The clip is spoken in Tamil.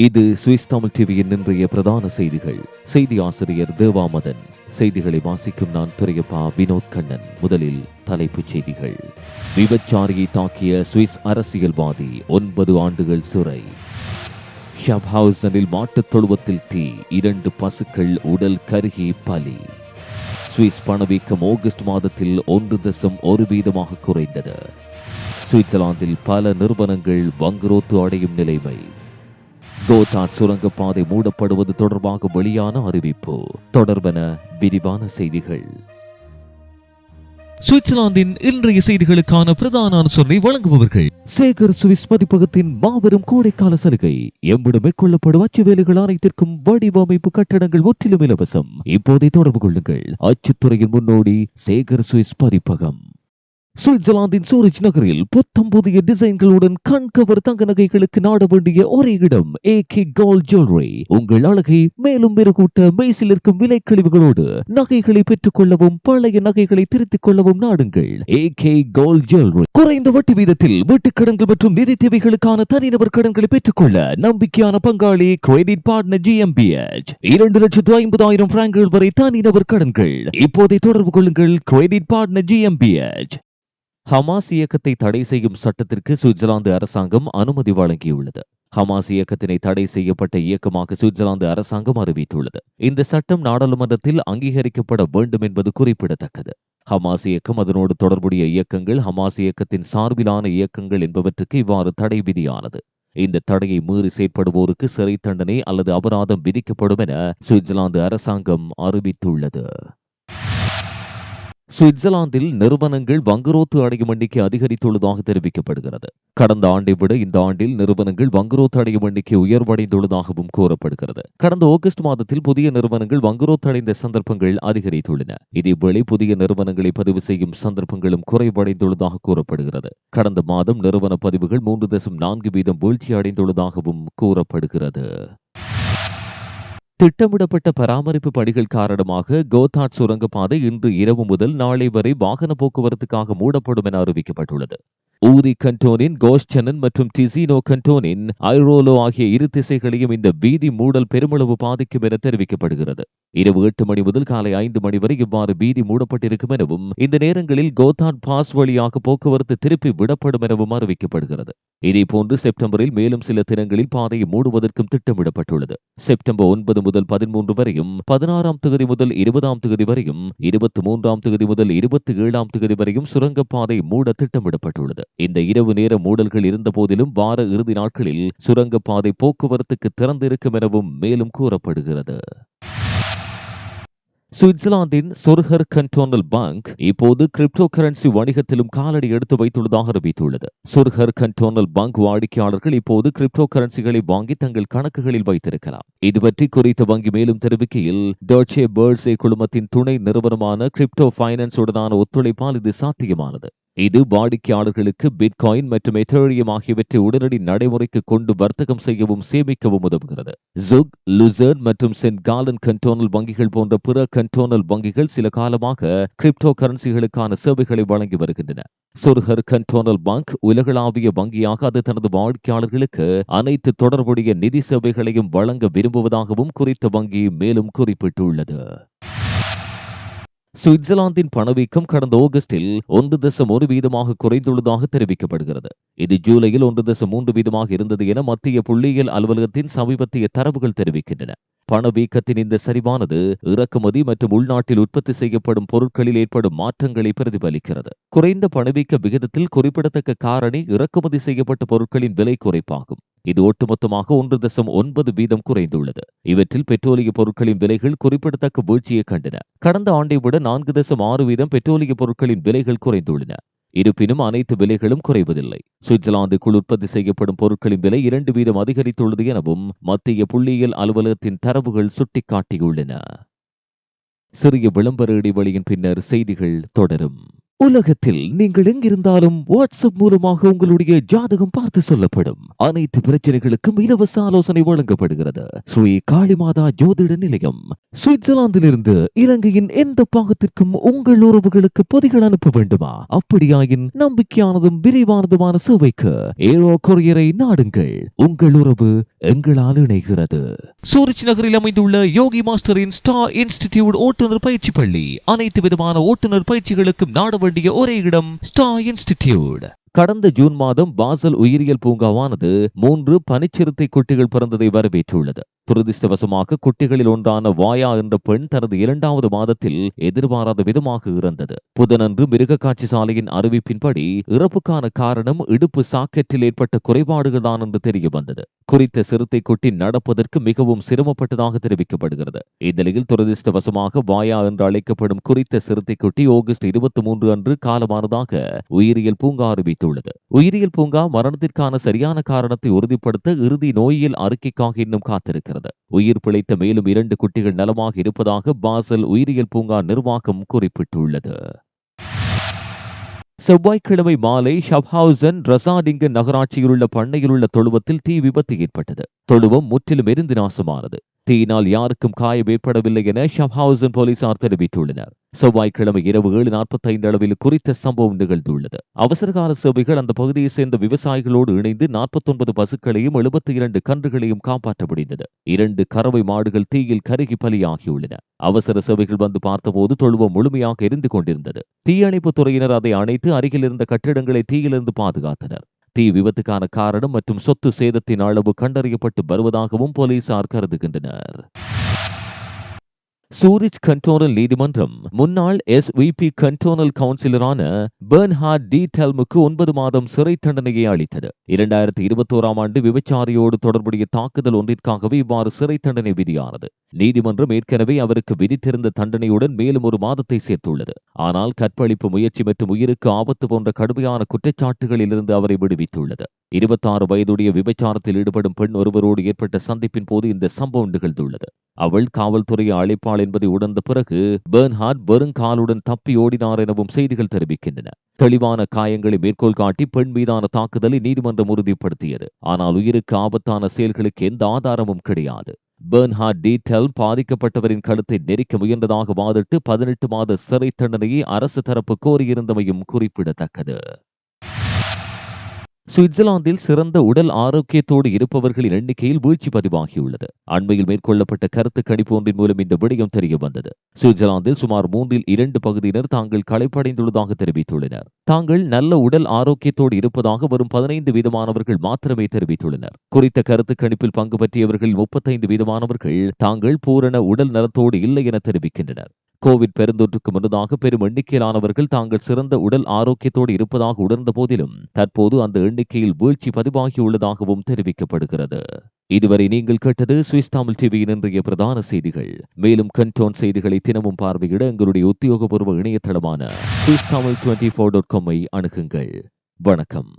இது சுவிஸ் தமிழ் டிவியின் இன்றைய பிரதான செய்திகள். செய்தி ஆசிரியர் தேவாமதன். செய்திகளை வாசிக்கும் நான் துறையப்பா வினோத் கண்ணன். முதலில் தலைப்புச் செய்திகள். விபச்சாரியை தாக்கிய சுவிஸ் அரசியல்வாதி ஒன்பது ஆண்டுகள் சிறை. ஷப்ஹவுசனில் மாட்டுத் தொழுவத்தில் தீ இரண்டு பசுக்கள் உடல் கருகி பலி. சுவிஸ் பணவீக்கம் ஆகஸ்ட் மாதத்தில் ஒன்று தசம் ஒரு வீதமாக குறைந்தது. சுவிட்சர்லாந்தில் பல நிறுவனங்கள் வங்குரோத்து அடையும் நிலைமை. கோதாட் சுரங்கப்பாதை மூடப்படுவது தொடர்பாக வெளியான அறிவிப்பு. தொடர்பென விரிவான செய்திகள். சுவிட்சர்லாந்தின் இன்றைய செய்திகளுக்கான பிரதான அனுசரணை வழங்குபவர்கள். சேகர் சுவிஸ் பதிப்பகத்தின் மாபெரும் கோடைக்கால சலுகை. எம்மிடம் மேற்கொள்ளப்படும் அச்சு வேலைகள் அனைத்திற்கும் வடிவமைப்பு கட்டடங்கள் முற்றிலும் இலவசம். இப்போதை தொடர்பு கொள்ளுங்கள். அச்சுத்துறையின் முன்னோடி சேகர் சுவிஸ் பதிப்பகம். சுவிட்சர்லாந்தின் சூரிச் நகரில் புத்தம் புதிய டிசைன்களுடன் கண்கவர் தங்க நகைகளுக்கு நாட வேண்டிய ஒரே இடம் ஏ கே கோல்ட் ஜுவல்லரி உங்கள் அழகை மேலும் மெருகூட்ட மெய்சில் இருக்கும் விலை கழிவுகளோடு நகைகளை பெற்றுக் கொள்ளவும் பழைய நகைகளை திருத்திக் கொள்ளவும் நாடுங்கள். ஏ கே கோல்ட் ஜுவல்லரி குறைந்த வட்டி வீதத்தில் வீட்டுக் கடன்கள் மற்றும் நிதி தேவைகளுக்கான தனிநபர் கடன்களை பெற்றுக்கொள்ள நம்பிக்கையான பங்காளி கிரெடிட் பார்ட்னர் ஜிஎம்பிஎச் இரண்டு லட்சத்து ஐம்பதாயிரம் பிராங்குகள் வரை தனிநபர் கடன்கள். இப்போதை தொடர்பு கொள்ளுங்கள் கிரெடிட் பார்ட்னர் ஜிஎம்பிஎச் ஹமாஸ் இயக்கத்தை தடை செய்யும் சட்டத்திற்கு சுவிட்சர்லாந்து அரசாங்கம் அனுமதி வழங்கியுள்ளது. ஹமாஸ் இயக்கத்தினை தடை செய்யப்பட்ட இயக்கமாக சுவிட்சர்லாந்து அரசாங்கம் அறிவித்துள்ளது. இந்த சட்டம் நாடாளுமன்றத்தில் அங்கீகரிக்கப்பட வேண்டும் என்பது குறிப்பிடத்தக்கது. ஹமாஸ் இயக்கம் அதனோடு தொடர்புடைய இயக்கங்கள் ஹமாஸ் இயக்கத்தின் சார்பிலான இயக்கங்கள் என்பவற்றுக்கு இவ்வாறு தடை விதியானது. இந்த தடையை மீறி செயற்படுவோருக்கு சிறை தண்டனை அல்லது அபராதம் விதிக்கப்படும் என சுவிட்சர்லாந்து அரசாங்கம் அறிவித்துள்ளது. சுவிட்சர்லாந்தில் நிறுவனங்கள் வங்குரோத்து அடையும் எண்ணிக்கை அதிகரித்துள்ளதாக தெரிவிக்கப்படுகிறது. கடந்த ஆண்டை விட இந்த ஆண்டில் நிறுவனங்கள் வங்குரோத்து அடையும் எண்ணிக்கை உயர்வடைந்துள்ளதாகவும் கூறப்படுகிறது. கடந்த ஆகஸ்ட் மாதத்தில் புதிய நிறுவனங்கள் வங்குரோத்து அடைந்த சந்தர்ப்பங்கள் அதிகரித்துள்ளன. இதேவேளை புதிய நிறுவனங்களை பதிவு செய்யும் சந்தர்ப்பங்களும் குறைவடைந்துள்ளதாக கூறப்படுகிறது. கடந்த மாதம் நிறுவன பதிவுகள் மூன்று தசம் நான்கு வீதம் வீழ்ச்சி அடைந்துள்ளதாகவும் கூறப்படுகிறது. திட்டமிடப்பட்ட பராமரிப்பு பணிகள் காரணமாக கோதாட் சுரங்கப்பாதை இன்று இரவு முதல் நாளை வரை வாகன போக்குவரத்துக்காக மூடப்படும் என அறிவிக்கப்பட்டுள்ளது. ஊரி கண்டோனின் கோஷ்டனன் மற்றும் டிசினோ கண்டோனின் ஐரோலோ ஆகிய இரு திசைகளையும் இந்த வீதி மூடல் பெருமளவு பாதிக்கும் என தெரிவிக்கப்படுகிறது. இரவு எட்டு மணி முதல் காலை ஐந்து மணி வரை இவ்வாறு வீதி மூடப்பட்டிருக்கும் எனவும் இந்த நேரங்களில் கோதாட் பாஸ் வழியாக போக்குவரத்து திருப்பி விடப்படும் எனவும் அறிவிக்கப்படுகிறது. இதேபோன்று செப்டம்பரில் மேலும் சில தினங்களில் பாதையை மூடுவதற்கும் திட்டமிடப்பட்டுள்ளது. செப்டம்பர் ஒன்பது முதல் பதிமூன்று வரையும் பதினாறாம் தேதி முதல் இருபதாம் தேதி வரையும் இருபத்தி மூன்றாம் தேதி முதல் இருபத்தி ஏழாம் தேதி வரையும் சுரங்கப்பாதை மூட திட்டமிடப்பட்டுள்ளது. இந்த இரவு நேர மூடல்கள் இருந்த போதிலும் வார இறுதி நாட்களில் சுரங்கப்பாதை போக்குவரத்துக்கு திறந்திருக்கும் எனவும் மேலும் கூறப்படுகிறது. சுவிட்சர்லாந்தின் சொர்ஹர் கண்டோனல் பேங்க் இப்போது கிரிப்டோ கரன்சி வணிகத்திலும் காலடி எடுத்து வைத்துள்ளதாக அறிவித்துள்ளது. சொர்ஹர் கண்டோனல் பேங்க் வாடிக்கையாளர்கள் இப்போது கிரிப்டோ கரன்சிகளை வாங்கி தங்கள் கணக்குகளில் வைத்திருக்கலாம். இது பற்றி குறித்த வங்கி மேலும் தெரிவிக்கையில் டர்ச்சே பேர்ட்ஸே குழுமத்தின் துணை நிறுவனமான கிரிப்டோ பைனான்ஸ் உடனான ஒத்துழைப்பால் இது சாத்தியமானது. இது வாடிக்கையாளர்களுக்கு பிட்காயின் மற்றும் எத்தேரியம் ஆகியவற்றை உடனடி நடைமுறைக்கு கொண்டு வர்த்தகம் செய்யவும் சேமிக்கவும் உதவுகிறது. ஜுக் லுசர்ன் மற்றும் சென்ட் காலன் கண்டோனல் வங்கிகள் போன்ற பிற கண்டோனல் வங்கிகள் சில காலமாக கிரிப்டோ கரன்சிகளுக்கான சேவைகளை வழங்கி வருகின்றன. சொர்ஹர் கண்டோனல் பங்க் உலகளாவிய வங்கியாக அது தனது வாடிக்கையாளர்களுக்கு அனைத்து தொடர்புடைய நிதி சேவைகளையும் வழங்க விரும்புவதாகவும் குறித்த வங்கி மேலும் குறிப்பிட்டுள்ளது. சுவிட்சர்லாந்தின் பணவீக்கம் கடந்த ஆகஸ்டில் ஒன்று தசம் ஒரு வீதமாக குறைந்துள்ளதாக தெரிவிக்கப்படுகிறது. இது ஜூலையில் ஒன்று தசம் மூன்று வீதமாக இருந்தது என மத்திய புள்ளியியல் அலுவலகத்தின் சமீபத்திய தரவுகள் தெரிவிக்கின்றன. பணவீக்கத்தின் இந்த சரிவானது இறக்குமதி மற்றும் உள்நாட்டில் உற்பத்தி செய்யப்படும் பொருட்களில் ஏற்படும் மாற்றங்களை பிரதிபலிக்கிறது. குறைந்த பணவீக்க விகிதத்தில் குறிப்பிடத்தக்க காரணி இறக்குமதி செய்யப்பட்ட பொருட்களின் விலை குறைப்பாகும். இது ஒட்டுமொத்தமாக ஒன்று தசம் ஒன்பது வீதம் குறைந்துள்ளது. இவற்றில் பெட்ரோலிய பொருட்களின் விலைகள் குறிப்பிடத்தக்க வீழ்ச்சியை கண்டன. கடந்த ஆண்டை விட நான்கு தசம் ஆறு வீதம் பெட்ரோலிய பொருட்களின் விலைகள் குறைந்துள்ளன. இருப்பினும் அனைத்து விலைகளும் குறைவதில்லை. சுவிட்சர்லாந்துக்குள் உற்பத்தி செய்யப்படும் பொருட்களின் விலை இரண்டு வீதம் அதிகரித்துள்ளது எனவும் மத்திய புள்ளியியல் அலுவலகத்தின் தரவுகள் சுட்டிக்காட்டியுள்ளன. சிறிய விளம்பர இடைவெளியின் பின்னர் செய்திகள் தொடரும். உலகத்தில் நீங்கள் எங்கிருந்தாலும் வாட்ஸ்அப் மூலமாக உங்களுடைய ஜாதகம் பார்த்து சொல்லப்படும். அனைத்து பிரச்சனைகளுக்கும் இலவச ஆலோசனை வழங்கப்படுகிறது. ஸ்ரீ காளிமாதா ஜோதிட நிலையம். சுவிட்சர்லாந்திலிருந்து இலங்கையின் எந்த பாகத்திற்கும் உங்கள் உறவுகளுக்கு பொதிகள் அனுப்ப வேண்டுமா? அப்படியாயின் நம்பிக்கையானதும் விரிவானதுமான சேவைக்கு ஏரோ கொரியரை நாடுங்கள். உங்கள் உறவு எங்களால் இணைகிறது. சூரிச் நகரில் அமைந்துள்ள யோகி மாஸ்டரின் ஸ்டா இன்ஸ்டிடியூட் ஓட்டுநர் பயிற்சி பள்ளி. அனைத்து விதமான ஓட்டுநர் பயிற்சிகளுக்கும் நாடு வேண்டிய ஒரே இடம் ஸ்டா இன்ஸ்டிடியூட் கடந்த ஜூன் மாதம் பாசல் உயிரியல் பூங்காவானது மூன்று பனிச்சிறுத்தை குட்டிகள் பிறந்ததை வரவேற்றுள்ளது. துரதிருஷ்டவசமாக குட்டிகளில் ஒன்றான வாயா என்ற பெண் தனது இரண்டாவது மாதத்தில் எதிர்பாராத விதமாக இறந்தது. புதனன்று மிருக காட்சி சாலையின் அறிவிப்பின்படி இறப்புக்கான காரணம் இடுப்பு சாக்கெட்டில் ஏற்பட்ட குறைபாடுகள் தான் என்று தெரிய வந்தது. குறித்த சிறுத்தை குட்டி நடப்பதற்கு மிகவும் சிரமப்பட்டதாக தெரிவிக்கப்படுகிறது. இந்நிலையில் துரதிருஷ்டவசமாக வாயா என்று அழைக்கப்படும் குறித்த சிறுத்தை குட்டி ஆகஸ்ட் இருபத்தி மூன்று அன்று காலமானதாக உயிரியல் பூங்கா அறிவித்துள்ளது. உயிரியல் பூங்கா மரணத்திற்கான சரியான காரணத்தை உறுதிப்படுத்த இறுதி நோயியல் அறிக்கைக்காக இன்னும் காத்திருக்கிறது. உயிர் பிழைத்த மேலும் இரண்டு குட்டிகள் நலமாக இருப்பதாக பாசல் உயிரியல் பூங்கா நிர்வாகம் குறிப்பிட்டுள்ளது. செவ்வாய்க்கிழமை மாலை ஷப்ஹவுசன் ரசாடிங்க நகராட்சியில் உள்ள பண்ணையில் உள்ள தொழுவத்தில் தீ விபத்து ஏற்பட்டது. தொழுவம் முற்றிலும் எரிந்து நாசமானது. தீயினால் யாருக்கும் காயம் ஏற்படவில்லை என ஷப்ஹவுசன் போலீசார் தெரிவித்துள்ளனர். செவ்வாய்க்கிழமை இரவு ஏழு நாற்பத்தைந்து அளவில் குறித்த சம்பவம் நிகழ்ந்துள்ளது. அவசரகால சேவைகள் அந்த பகுதியை சேர்ந்த விவசாயிகளோடு இணைந்து நாற்பத்தொன்பது பசுக்களையும் எழுபத்தி இரண்டு கன்றுகளையும் காப்பாற்ற முடிந்தது. இரண்டு கறவை மாடுகள் தீயில் கருகி பலியாகியுள்ளன. அவசர சேவைகள் வந்து பார்த்தபோது தொழுவம் முழுமையாக எரிந்து கொண்டிருந்தது. தீயணைப்பு துறையினர் அதை அணைத்து அருகில் இருந்த கட்டிடங்களை தீயிலிருந்து பாதுகாத்தனர். தீ விபத்துக்கான காரணம் மற்றும் சொத்து சேதத்தின் அளவு கண்டறியப்பட்டு வருவதாகவும் போலீசார் கருதுகின்றனர். சூரிச் கண்டோனல் நீதிமன்றம் முன்னாள் எஸ் விபி கண்டோனல் கவுன்சிலரான பெர்ன்ஹார்ட் டி டெல்முக்கு ஒன்பது மாதம் சிறை தண்டனையை அளித்தது. இரண்டாயிரத்தி இருபத்தோராம் ஆண்டு விபச்சாரியோடு தொடர்புடைய தாக்குதல் ஒன்றிற்காகவே இவ்வாறு சிறை தண்டனை விதியானது. நீதிமன்றம் ஏற்கனவே அவருக்கு விதித்திருந்த தண்டனையுடன் மேலும் ஒரு மாதத்தை சேர்த்துள்ளது. ஆனால் கற்பழிப்பு முயற்சி மற்றும் உயிருக்கு ஆபத்து போன்ற கடுமையான குற்றச்சாட்டுகளிலிருந்து அவரை விடுவித்துள்ளது. இருபத்தாறு வயதுடைய விபச்சாரத்தில் ஈடுபடும் பெண் ஒருவரோடு ஏற்பட்ட சந்திப்பின் போது இந்த சம்பவம் நிகழ்ந்துள்ளது. அவள் காவல்துறை அழைப்பாள் என்பதை உணர்ந்த பிறகு பெர்ன்ஹார்ட் வெறுங்காலுடன் தப்பி ஓடினார் எனவும் செய்திகள் தெரிவிக்கின்றன. தெளிவான காயங்களை மேற்கோள் காட்டி பெண் மீதான தாக்குதலை நீதிமன்றம் உறுதிப்படுத்தியது. ஆனால் உயிருக்கு ஆபத்தான செயல்களுக்கு எந்த ஆதாரமும் கிடையாது. பெர்ன்ஹார்ட் டீட்டெல் பாதிக்கப்பட்டவரின் கழுத்தை நெரிக்க முயன்றதாக வாதிட்டு பதினெட்டு மாத சிறை தண்டனையை அரசு தரப்பு கோரியிருந்தமையும் குறிப்பிடத்தக்கது. சுவிட்சர்லாந்தில் சிறந்த உடல் ஆரோக்கியத்தோடு இருப்பவர்களின் எண்ணிக்கையில் வீழ்ச்சி பதிவாகியுள்ளது. அண்மையில் மேற்கொள்ளப்பட்ட கருத்து கணிப்பு ஒன்றின் மூலம் இந்த விடயம் தெரிய வந்தது. சுவிட்சர்லாந்தில் சுமார் மூன்றில் இரண்டு பகுதியினர் தாங்கள் களைப்படைந்துள்ளதாக தெரிவித்துள்ளனர். தாங்கள் நல்ல உடல் ஆரோக்கியத்தோடு இருப்பதாக வரும் பதினைந்து வீதமானவர்கள் மாத்திரமே தெரிவித்துள்ளனர். குறித்த கருத்து கணிப்பில் பங்கு பற்றியவர்கள் முப்பத்தைந்து வீதமானவர்கள் தாங்கள் பூரண உடல் நலத்தோடு இல்லை என தெரிவிக்கின்றனர். கோவிட் பெருந்தொற்றுக்கு முன்னதாக பெரும் எண்ணிக்கையிலானவர்கள் தாங்கள் சிறந்த உடல் ஆரோக்கியத்தோடு இருப்பதாக உணர்ந்த போதிலும் தற்போது அந்த எண்ணிக்கையில் வீழ்ச்சி பதிவாகியுள்ளதாகவும் தெரிவிக்கப்படுகிறது. இதுவரை நீங்கள் கேட்டது சுவிஸ் தமிழ் டிவியின் இன்றைய பிரதான செய்திகள். மேலும் கண்டோன் செய்திகளை தினமும் பார்வையிட எங்களுடைய உத்தியோகபூர்வ இணையதளமான Swiss Tamil twenty four dot காமை அணுகுங்கள். வணக்கம்.